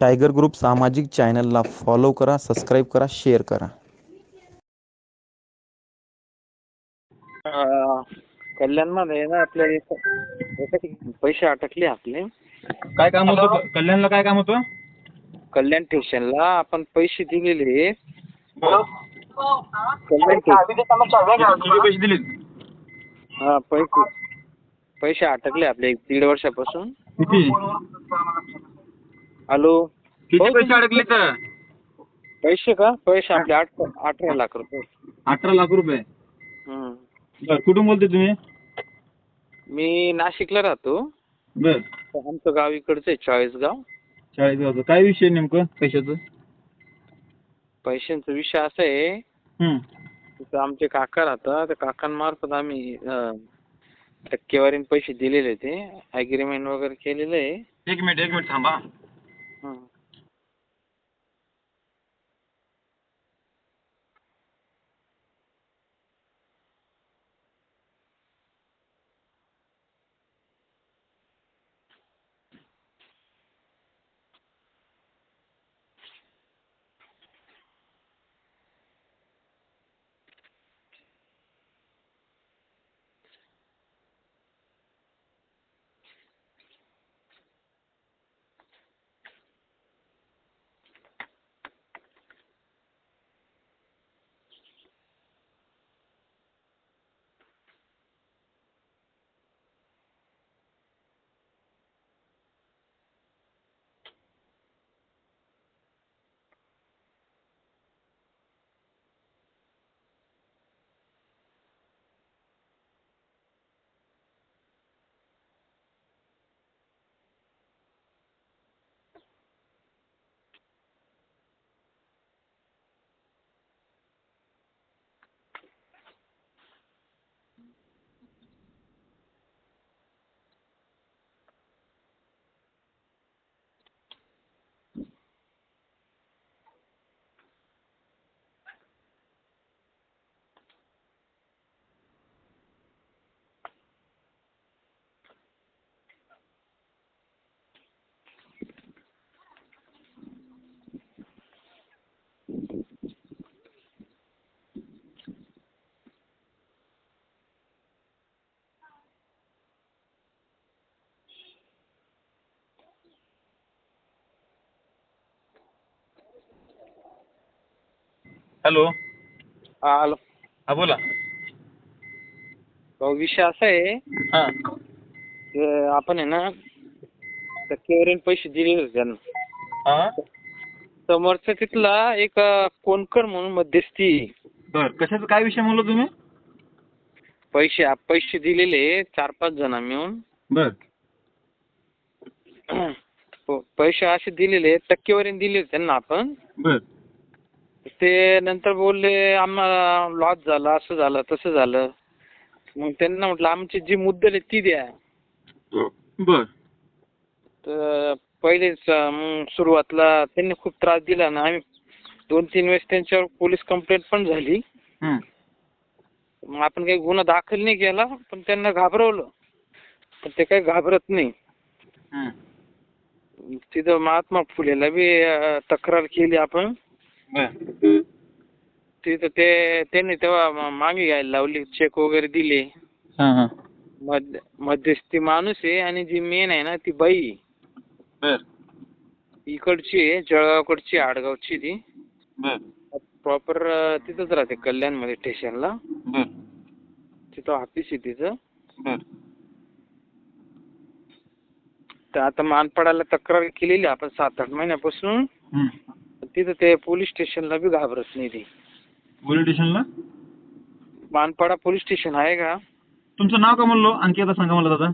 Tiger group सामाजिक चॅनलला follow करा सबस्क्राईब करा शेअर करा. अं, कल्याणमध्ये ना आपल्या एका पैसे अटकले आपले. काय काम होतं? कल्याणला काय काम होतं? कल्याण स्टेशनला आपण पैसे दिलेले. कल्याण स्टेशन किती पैसे दिले हा पैसे. पैसे अटकले आपले एक दीड वर्षापासून. किती? हॅलो. किती पैसे अडकले तर? पैसे का? पैसे आपले आठ अठरा लाख रुपये. अठरा लाख रुपये? हम्म. बर कुठून बोलते तुम्ही? मी नाशिकला राहतो. बर. आमचं गाव इकडचं आहे चाळीसगाव. चाळीसगावचं. काय विषय नेमकं पैशाचं? पैशांचा विषय असा आहे. तिथं आमचे काका राहतात. त्या काकांमार्फत आम्ही अं, टक्केवारीने पैसे दिलेले ते ॲग्रीमेंट वगैरे केलेलं आहे. एक मिनिट एक मिनिट थांबा. हॅलो. हा हॅलो. हा बोला. भाऊ विषय असा आहे हां. की आपण आहे ना टक्केवारीने पैसे दिलेले होते त्यांना. हां? समोरचा तिथला एक अं, कोणकर म्हणून मध्यस्थी. बर कशाचं काय विषय म्हणलं तुम्ही? पैसे पैसे दिलेले चार पाच जण मिळून. बर. प- पैसे असे दिलेले टक्केवारीने दिले त्यांना आपण. बर. ते नंतर बोलले आम्हाला लॉस झाला असं झालं तसं झालं. मग त्यांना म्हटलं आमची जी मुद्दल आहे ती द्या. बर. तर पहिलेच मग सुरुवातीला त्यांनी खूप त्रास दिला ना. आम्ही दोन तीन वेळेस त्यांच्यावर पोलीस कंप्लेंट पण झाली. हं. मग आपण काही गुन्हा दाखल नाही केला पण त्यांना घाबरवलं. पण ते काही घाबरत नाही. हं. तिथं महात्मा फुलेला बी अं, तक्रार केली आपण. बर. तिथं ते त्यांनी तेव्हा मागे घ्यायला लावली चेक वगैरे दिले. हां हां. मध्य मध्यस्थी माणूस आहे आणि जी मेन आहे ना ती बाई. आहे. बर. इकडची आहे जळगावकडची आडगावची ती. बर. प्रॉपर तिथंच राहते कल्याणमध्ये स्टेशनला बर. तिथं ऑफिस आहे तिचं. बर. तर आता मानपाडाला तक्रार केलेली आपण सात आठ महिन्यापासून. हं. तिथं ते पोलीस स्टेशनला बी घाबरत नाही ती. पोलीस स्टेशनला? मानपाडा पोलीस स्टेशन आहे का? तुमचं नाव का म्हणलो? आणखी आता सांगा मला दादा.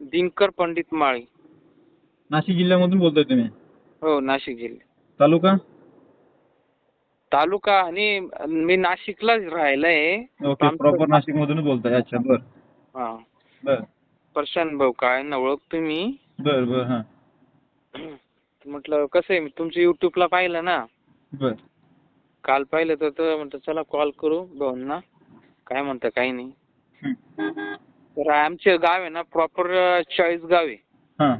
दिनकर पंडित माळी. नाशिक जिल्ह्यामधून बोलतोय तुम्ही? हो नाशिक जिल्हा तालुका? तालुका आणि मी नाशिकलाच राहायला आहे ओके आमचं- प्रॉपर नाशिक मधूनच बोलताय. अच्छा बर. हा. बर. प्रशांत भाऊ काय ना ओळखतो मी. बर बर हां. म्हटलं कसं आहे तुमचं युट्यूबला पाहिलं ना. बर. काल पाहिलं तर तर म्हटलं चला कॉल करू भाऊंना. काय म्हणता काही नाही. तर आमचे गाव आहे ना प्रॉपर चाळीस गाव आहे. हां.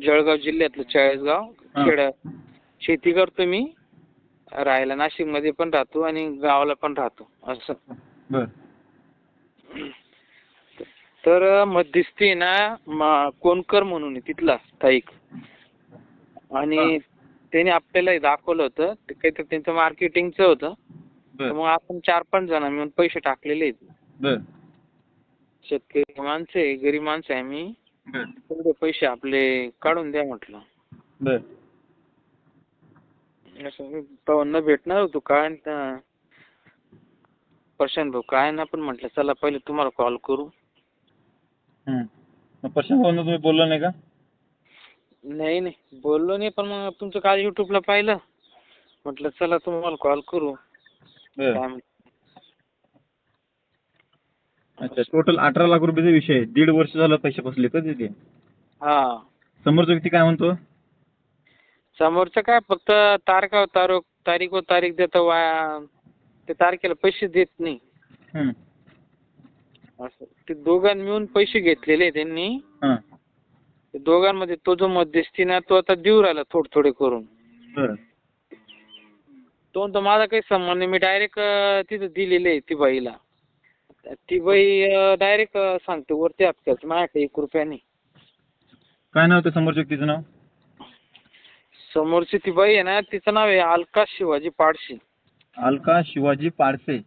जळगाव जिल्ह्यातलं चाळीसगाव हा. खेड्या शेती करतो मी. राहायला नाशिकमध्ये पण राहतो आणि गावाला पण राहतो असं. बर. तर मध्यस्थी आहे ना म- कोणकर म्हणून आहे तिथला स्थायिक. आणि त्याने आपल्याला दाखवलं होतं. ते काहीतरी त्यांचं मार्केटिंगचं होतं. तर मग आपण चार पाच जण मिळून पैसे टाकलेले आहेत. शेतकरी माणसं आहे गरीब माणसं आहे आम्ही. बर. तेवढे पैसे आपले काढून द्या म्हटलं. पवनला भेटणार होतो काय प्रशांत भाऊ काय ना पण म्हटलं चला पहिले तुम्हाला कॉल करू. प्रशांत भाऊंना तुम्ही बोलला नाही का? नाही नाही. बोललो नाही पण मग तुमचं काल युट्यूबला पाहिलं. म्हटलं चला तुम्हाला कॉल करू. बर. काय म्हण- अच्छा टोटल अठरा लाख रुपयाचा विषय आहे. दीड वर्ष झालं पैसे फसले कधी ते हा. समोरचा व्यक्ती काय म्हणतो? समोरचं काय फक्त तारखा तारीख तारीख व तारीख देतो वाया ते तारखेला पैसे देत नाही. असं. ते दोघांनी मिळून पैसे घेतलेले त्यांनी. हा. दोघांमध्ये तो जो मध्यस्थी ना तो आता देऊ राहिला थोडे थोडे करून. बर. तो म्हणतो माझा काही संबंध नाही. मी डायरेक्ट तिथं दिलेले आहे ती बाईला. ती बाई डायरेक्ट सांगते वरती हप्त्यात माझ्याकडे एक रुपया नाही. काय नाव ते समोरच्या व्यक्तीचं नाव? समोरची ती बाई आहे ना तिचं नाव आहे अलका शिवाजी पाडशी अलका शिवाजी पारसे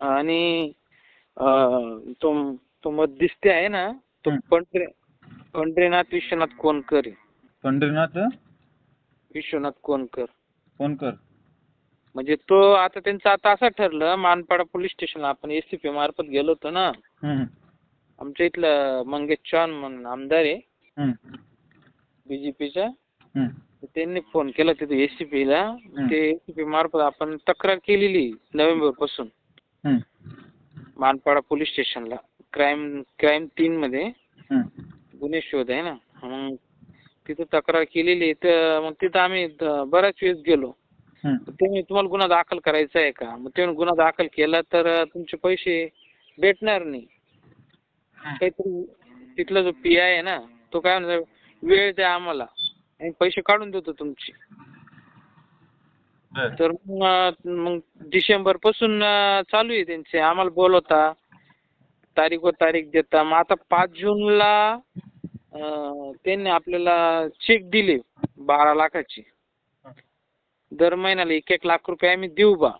आणि अं, तो तो मध्यस्थी आहे ना तो हं. पंढरे पंढरीनाथ विश्वनाथ कोणकर आहे. पंढरीनाथ विश्वनाथ कोणकर कोणकर म्हणजे तो आता त्यांचं आता असं ठरलं मानपाडा पोलीस स्टेशनला आपण एस सी पी मार्फत गेलो होतो ना हम्म. आमच्या इथलं मंगेश चव्हाण म्हणून आमदार आहे हम्म. बीजेपीचा हम्म. त्यांनी फोन केला तिथे एस सी पीला ते एस सी पी मार्फत आपण तक्रार केलेली नोव्हेंबरपासून हम्म. मानपाडा पोलीस स्टेशनला क्राईम क्राईम तीन मध्ये हम्म. गुन्हे शोध आहे ना. मग तिथं तक्रार केलेली तर मग तिथं आम्ही बऱ्याच वेळेस गेलो. हम्म. तर ते म्हणे, तुम्हाला गुन्हा दाखल करायचा आहे का? मग ते म्हणे, गुन्हा दाखल केला तर तुमचे पैसे भेटणार नाही. काहीतरी तिथला जो पी आय आहे ना तो काय म्हणतो वेळ द्या आम्हाला. आणि पैसे काढून देतो तुमचे. तर मग मग डिसेंबरपासून चालू आहे त्यांचे. आम्हाला बोलवता. तारीख व तारीख देता. मग आता पाच जूनला त्यांनी आपल्याला चेक दिले बारा लाखाचे. दर महिन्याला एक एक लाख रुपये आम्ही देऊ बा.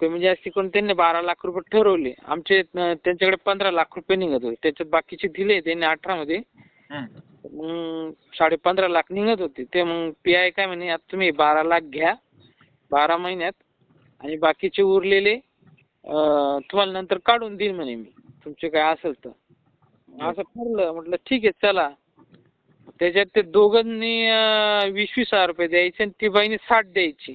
कमी जास्ती करून त्यांनी बारा लाख रुपये ठरवले. आमचे त्यांच्याकडे पंधरा लाख रुपये निघत होते. त्याच्यात बाकीचे दिले त्यांनी अठरामध्ये. हम्म. मग साडे पंधरा लाख निघत होते. ते मग पी आय काय म्हणे आता तुम्ही बारा लाख घ्या बारा महिन्यात. आणि बाकीचे उरलेले तुम्हाला नंतर काढून देईन म्हणे मी. तुमचे काय असेल तर. असं ठरलं. म्हटलं ठीक आहे चला. त्याच्यात ते दोघांनी वीस वीस हजार रुपये द्यायचे आणि ती बाईने साठ द्यायची.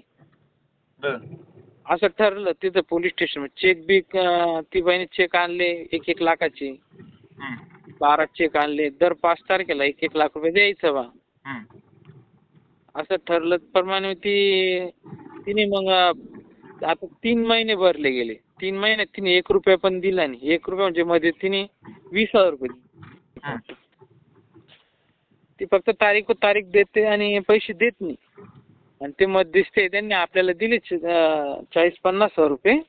असं ठरलं. तिथं पोलीस स्टेशन चेक बिक अं, ती बाईने चेक आणले एक एक लाखाचे. बारा चेक आणले. दर पाच तारखेला एक एक लाख रुपये द्यायचं बा. असं ठरलं. प्रमाणे ती तिने मग आता तीन महिने भरले गेले. तीन महिन्यात तिने एक रुपया पण दिला नाही. एक रुपया म्हणजे मध्ये तिने वीस हजार रुपये दिले. ती फक्त तारीख तारीख देते आणि पैसे देत नाही. आणि ते मध्यस्थी आहे, त्यांनी आपल्याला दिले चाळीस पन्नास हजार रुपये.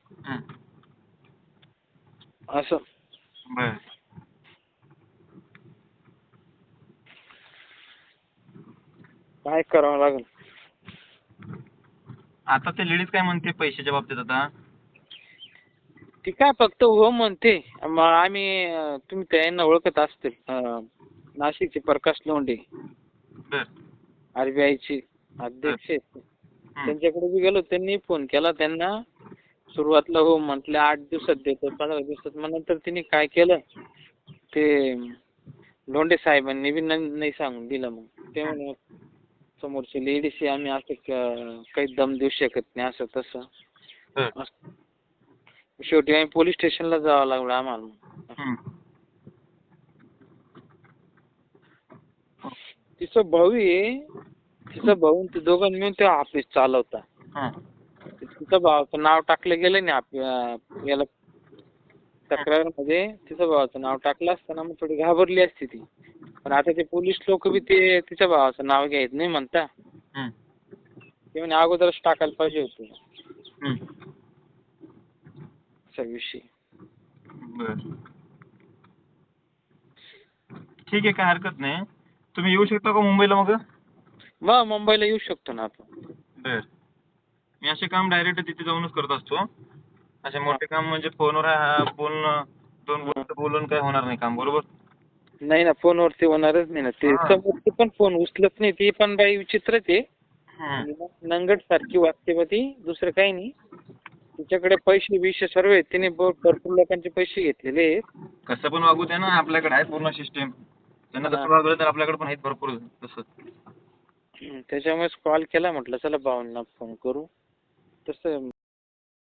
असं. बर. काय करावं लागेल? आता ते लेडीज काय म्हणते पैशाच्या बाबतीत आता? ती काय फक्त हो म्हणते मग आम्ही अं, तुम्ही त्यांना ओळखत असतील अं, नाशिकचे प्रकाश लोंढे बर. आरबीआयचे अध्यक्ष आहेत. त्यांच्याकडे बी गेलो त्यांनी फोन केला त्यांना सुरुवातीला हो म्हटले आठ दिवसात देतो पंधरा दिवसात मग नंतर तिने काय केलं ते लोंढे साहेबांनी बी न- नाही सांगून दिलं मग ते म्हणे समोरची लेडीज आम्ही असं क- काही दम देऊ शकत नाही असं तसं. असं. शेवटी आम्ही पोलीस स्टेशनला जावं लागलं आम्हाला. तिचा भाऊ आहे. तिचा भाऊ आणि ते दोघं मिळून ते ऑफिस चालवता. हा. तिचं भावाचं नाव टाकलं गेलं नाही आप याला तक्रारमध्ये तिचं भावाचं नाव टाकलं असतं ना मग थोडी घाबरली असती ती. पण आता ते पोलीस लोक बी ते तिच्या भावाचं नाव घ्यायत नाही म्हणता. ते म्हणे अगोदरच टाकायला पाहिजे होते. विषय बर. ठीक आहे काय हरकत नाही. तुम्ही येऊ शकता का मुंबईला मग? मग मुंबईला येऊ शकतो ना आपण. बर. मी असे काम डायरेक्ट तिथे जाऊनच करत असतो. असे मोठे काम म्हणजे फोनवर हा बोलणं दोन गोष्ट बोलून काय होणार नाही काम बरोबर? नाही ना फोनवरती होणारच नाही ना. ते हा. समोरची पण फोन उचलत नाही ती पण बाई विचित्रच आहे. हम्म. नंगट सारखी वागते बा ती दुसरं काही नाही. तिच्याकडे पैसे बिशे सर्व आहेत. भ- भरपूर लोकांचे पैसे घेतलेले आहेत. कसं पण वागू द्या ना आपल्याकडे आहे पूर्ण सिस्टीम त्यांना. तसं वागलं तर आपल्याकडे पण आहेत भरपूर तसं. त्याच्यामुळेच कॉल केला म्हटलं चला भावांना फोन करू. तसं